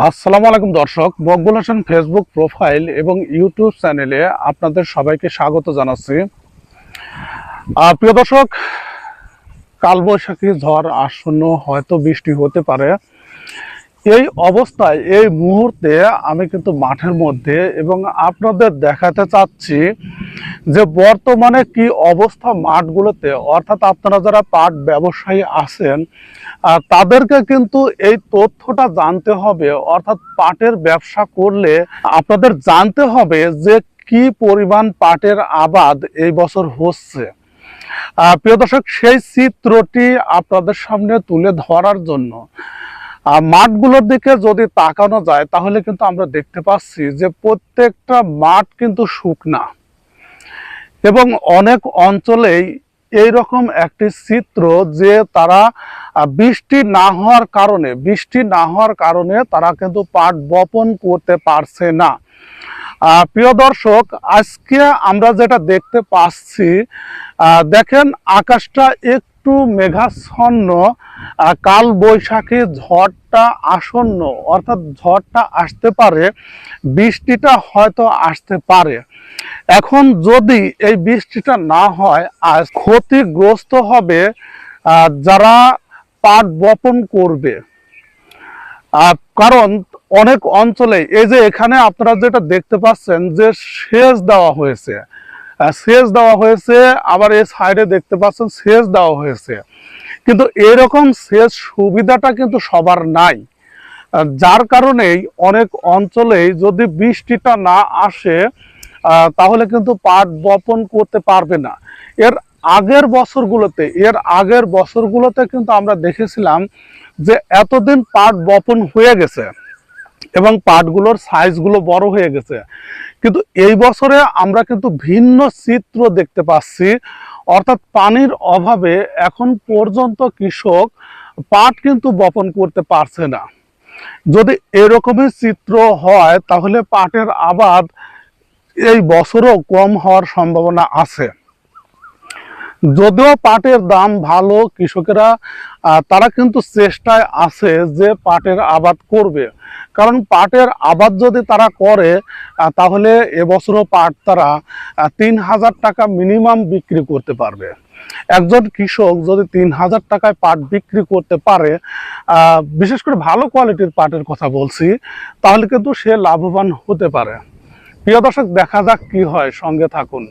আসসালামু আলাইকুম দর্শক, মকবুল হাসান ফেসবুক প্রোফাইল এবং ইউটিউব চ্যানেলে আপনাদের সবাইকে স্বাগত জানাচ্ছি। প্রিয় দর্শক, কালবৈশাখী ঝড় আসন্ন, হয়তো বৃষ্টি হতে পারে। এই অবস্থায়, এই মুহূর্তে আমি কিন্তু মাঠের মধ্যে এবং আপনাদের দেখাতে চাচ্ছি যে বর্তমানে কি অবস্থা মাঠগুলোতে? অর্থাৎ আপনারা যারা পাট ব্যবসায়ী আছেন তাদেরকে কিন্তু এই তথ্যটা জানতে হবে। অর্থাৎ পাটের ব্যবসা করলে আপনাদের জানতে হবে যে কি পরিমাণ পাটের আবাদ এই বছর হচ্ছে। প্রিয় দর্শক, সেই চিত্রটি আপনাদের সামনে তুলে ধরার জন্য। মাঠগুলোর দিকে যদি তাকানো যায়, তাহলে কিন্তু আমরা দেখতে পাচ্ছি যে প্রত্যেকটা মাঠ কিন্তু শুকনা। এবং অনেক অঞ্চলেই এই রকম একটি চিত্র যে তারা বৃষ্টি না হওয়ার কারণে, বৃষ্টি না হওয়ার কারণে তারা কিন্তু পাট বপন করতে পারছে না। প্রিয় দর্শক, আজকে আমরা যেটা দেখতে পাচ্ছি দেখেন আকাশটা একটু মেঘাচ্ছন্ন কাল বৈশাখী ঝড়টা আসন্ন, অর্থাৎ ঝড়টা আসতে পারে, বৃষ্টিটা হয়তো আসতে পারে। এখন যদি এই বৃষ্টিটা না হয়, আর ক্ষতিগ্রস্ত হবে যারা পাট বপন করবে কারণ অনেক অঞ্চলে এই যে এখানে আপনারা যেটা দেখতে পাচ্ছেন যে সেচ দেওয়া হয়েছে সেচ দেওয়া হয়েছে, আবার এই সাইডে দেখতে পাচ্ছেন সেচ দেওয়া হয়েছে। কিন্তু এরকম সেচ সুবিধাটা কিন্তু সবার নাই যার কারণেই অনেক অঞ্চলেই যদি বৃষ্টিটা না আসে তাহলে কিন্তু পাট বপন করতে পারবে না। এর আগের বছরগুলোতে, এর আগের বছরগুলোতে কিন্তু আমরা দেখেছিলাম যে এতদিন পাট বপন হয়ে গেছে এবং পাটগুলোর সাইজগুলো বড় হয়ে গেছে। কিন্তু এই বছরে আমরা কিন্তু ভিন্ন চিত্র দেখতে পাচ্ছি। অর্থাৎ পানির অভাবে এখন পর্যন্ত কৃষক পাট কিন্তু বপন করতে পারছে না। যদি এরকমই চিত্র হয়, তাহলে পাটের আবাদ এই বছরও কম হওয়ার সম্ভাবনা আছে। যদিও পাটের দাম ভালো, কৃষকেরা তারা কিন্তু চেষ্টায় আছে যে পাটের আবাদ করবে। কারণ পাটের আবাদ যদি তারা করে তাহলে এবছরও পাট তারা তিন হাজার টাকা মিনিমাম বিক্রি করতে পারবে। একজন কৃষক যদি তিন হাজার টাকায় পাট বিক্রি করতে পারে বিশেষ করে ভালো কোয়ালিটির পাটের কথা বলছি, তাহলে কিন্তু সে লাভবান হতে পারে। প্রিয় দর্শক দেখা যাক কি হয়। সঙ্গে থাকুন।